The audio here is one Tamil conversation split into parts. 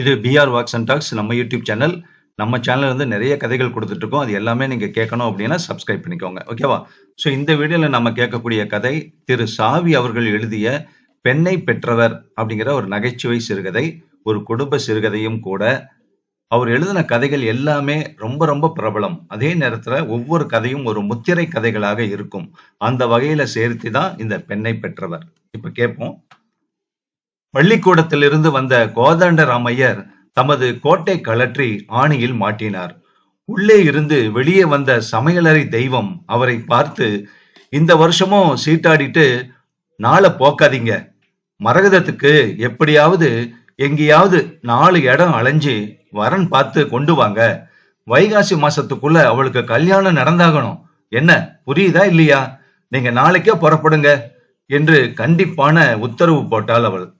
இது பிஆர் வாக்ஸ் அண்ட் டாக்ஸ் நம்ம யூடியூப் சேனல் நம்ம சேனல்ல இருந்து நிறைய கதைகள் கொடுத்துட்ருக்கோம். அது எல்லாமே நீங்கள் கேட்கணும் அப்படின்னா சப்ஸ்கிரைப் பண்ணிக்கோங்க. ஓகேவா ஸோ இந்த வீடியோவில் நம்ம கேட்கக்கூடிய கதை திரு சாவி அவர்கள் எழுதிய பெண்ணை பெற்றவர் அப்படிங்கிற ஒரு நகைச்சுவை சிறுகதை ஒரு குடும்ப சிறுகதையும் கூட. அவர் எழுதின கதைகள் எல்லாமே ரொம்ப ரொம்ப பிரபலம். அதே நேரத்தில் ஒவ்வொரு கதையும் ஒரு முத்திரை கதைகளாக இருக்கும். அந்த வகையில சேர்த்து தான் இந்த பெண்ணை பெற்றவர் இப்போ கேட்போம். பள்ளிக்கூடத்திலிருந்து வந்த கோதண்டராமையர் தமது கோட்டை கழற்றி ஆணியில் மாட்டினார். உள்ளே இருந்து வெளியே வந்த சமையலறை தெய்வம் அவரை பார்த்து இந்த வருஷமும் சீட்டாடிட்டு நாளை போக்காதீங்க. மரகதத்துக்கு எப்படியாவது எங்கேயாவது நாலு இடம் அலைஞ்சு வரன் பார்த்து கொண்டு வாங்க. வைகாசி மாசத்துக்குள்ள அவளுக்கு கல்யாணம் நடந்தாகணும். என்ன புரியுதா இல்லையா? நீங்க நாளைக்கே புறப்படுங்க என்று கண்டிப்பான உத்தரவு போட்டாள் அவள்.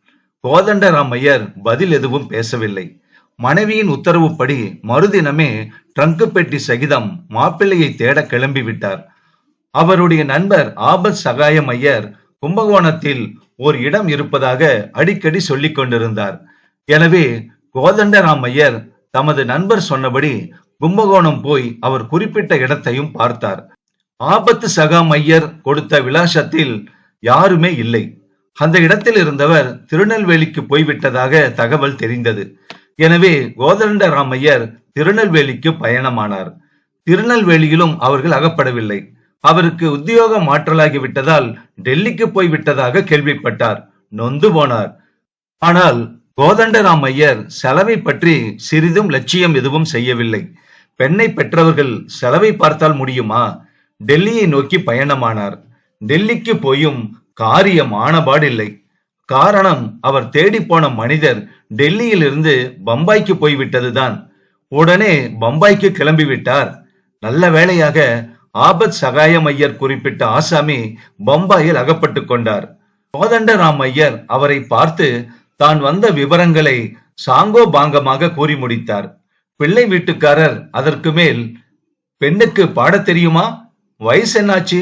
கோதண்டராமையர் பதில் எதுவும் பேசவில்லை. மனைவியின் உத்தரவுப்படி மறுதினமே ட்ரங்கு பெட்டி சகிதம் மாப்பிள்ளையை தேட கிளம்பி விட்டார் அவருடைய நண்பர் ஆபத் சகாயம் ஐயர் கும்பகோணத்தில் ஒரு இடம் இருப்பதாக அடிக்கடி சொல்லிக் கொண்டிருந்தார். எனவே கோதண்டராமையர் தமது நண்பர் சொன்னபடி கும்பகோணம் போய் அவர் குறிப்பிட்ட இடத்தையும் பார்த்தார். ஆபத்து சகாம் ஐயர் கொடுத்த விலாசத்தில் யாருமே இல்லை. அந்த இடத்தில் இருந்தவர் திருநெல்வேலிக்கு போய்விட்டதாக தகவல் தெரிந்தது. எனவே கோதண்டராமையர் திருநெல்வேலிக்கு பயணமானார். திருநெல்வேலியிலும் அவர்கள் அகப்படவில்லை. அவருக்கு உத்தியோகம் மாற்றலாகி விட்டதால் டெல்லிக்கு போய் விட்டதாக கேள்விப்பட்டார். நொந்து போனார். ஆனால் கோதண்டராமையர் செலவை பற்றி சிறிதும் லட்சியம் எதுவும் செய்யவில்லை. பெண்ணை பெற்றவர்கள் செலவை பார்த்தால் முடியுமா? டெல்லியை நோக்கி பயணமானார். டெல்லிக்கு போயும் காரியம் ஆனபாடில்லை காரணம் அவர் தேடிப்போன மனிதர் டெல்லியிலிருந்து பம்பாய்க்கு போய்விட்டதுதான். உடனே பம்பாய்க்கு கிளம்பிவிட்டார். நல்ல வேளையாக ஆபத் சகாயம் ஐயர் குறிப்பிட்ட ஆசாமி பம்பாயில் அகப்பட்டு கொண்டார். கோதண்டராம் ஐயர் அவரை பார்த்து தான் வந்த விவரங்களை சாங்கோ பாங்கமாக கூறி முடித்தார். பிள்ளை வீட்டுக்காரர் அதற்கு மேல் பெண்ணுக்கு பாடத் தெரியுமா? வயசு என்னாச்சு?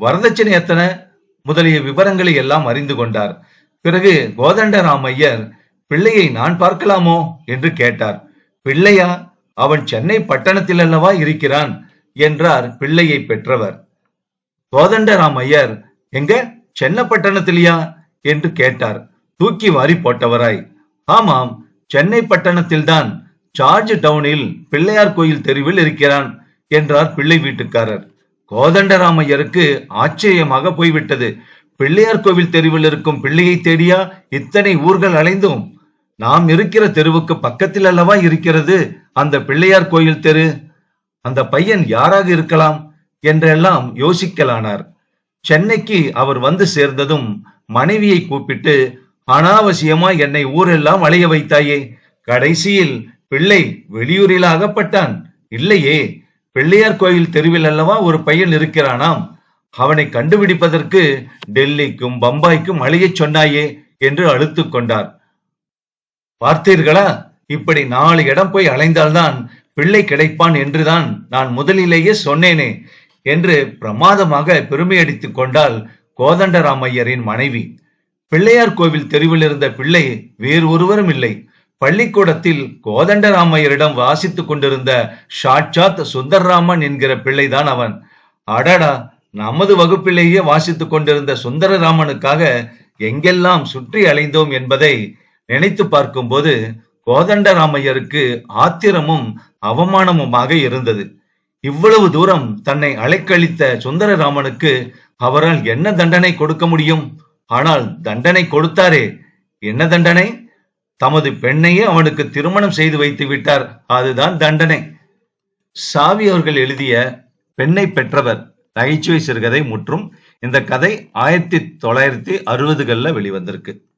வரதட்சணை எத்தனை? முதலிய விவரங்களை எல்லாம் அறிந்து கொண்டார். பிறகு கோதண்டராமையர் பிள்ளையை நான் பார்க்கலாமோ? என்று கேட்டார். பிள்ளையா அவன் சென்னை பட்டணத்தில் அல்லவா இருக்கிறான்? என்றார் பிள்ளையை பெற்றவர். கோதண்டராமையர் எங்க? சென்னப்பட்டணத்திலையா என்று கேட்டார். தூக்கி வாரி போட்டவராய் ஆமாம் சென்னை பட்டணத்தில்தான். ஜார்ஜ் டவுனில் பிள்ளையார் கோயில் தெருவில் இருக்கிறான் என்றார் பிள்ளை வீட்டுக்காரர். கோதண்டராமையருக்கு ஆச்சரியமாக போய்விட்டது. பிள்ளையார் கோவில் தெருவில் இருக்கும் பிள்ளையை தேடியா இத்தனை ஊர்கள் அலைந்தோம். நாம் இருக்கிற தெருவுக்கு பக்கத்தில் அல்லவா இருக்கிறது அந்த பிள்ளையார் கோயில் தெரு? அந்த பையன் யாராக இருக்கலாம்? என்றெல்லாம் யோசிக்கலானார். சென்னைக்கு அவர் வந்து சேர்ந்ததும் மனைவியை கூப்பிட்டு அனாவசியமா என்னை ஊரெல்லாம் அலைய வைத்தாயே கடைசியில் பிள்ளை வெளியூரில் அகப்பட்டான் இல்லையே பிள்ளையார் கோயில் தெருவில் அல்லவா ஒரு பையன் இருக்கிறானாம். அவனை கண்டுபிடிப்பதற்கு டெல்லிக்கும் பம்பாய்க்கும் அழையச் சொன்னாயே என்று அழுத்து கொண்டார். பார்த்தீர்களா? இப்படி நாலு இடம் போய் அலைந்தால்தான் பிள்ளை கிடைப்பான் என்றுதான் நான் முதலிலேயே சொன்னேனே என்று பிரமாதமாக பெருமையடித்துக் கொண்டால் கோதண்டராமையரின் மனைவி. பிள்ளையார் கோவில் தெருவில் இருந்த பிள்ளை வேறு ஒருவரும் இல்லை. பள்ளிக்கூடத்தில் கோதண்டராமையரிடம் வாசித்துக் கொண்டிருந்த ஷாட்சாத் சுந்தர்ராமன் என்கிற பிள்ளைதான் அவன். அடடா நமது வகுப்பிலேயே வாசித்துக் கொண்டிருந்த சுந்தரராமனுக்காக எங்கெல்லாம் சுற்றி அலைந்தோம் என்பதை நினைத்து பார்க்கும்போது கோதண்டராமையருக்கு ஆத்திரமும் அவமானமுமாக இருந்தது. இவ்வளவு தூரம் தன்னை அலைக்கழித்த சுந்தரராமனுக்கு அவரால் என்ன தண்டனை கொடுக்க முடியும்? ஆனால் தண்டனை கொடுத்தாரே. என்ன தண்டனை? தமது பெண்ணையே அவனுக்கு திருமணம் செய்து வைத்து விட்டார். அதுதான் தண்டனை. சாவி அவர்கள் எழுதிய பெண்ணை பெற்றவர் நகைச்சுவை சிறுகதை முற்றும் இந்த கதை ஆயிரத்தி தொள்ளாயிரத்தி அறுபதுகள்ல வெளிவந்திருக்கு.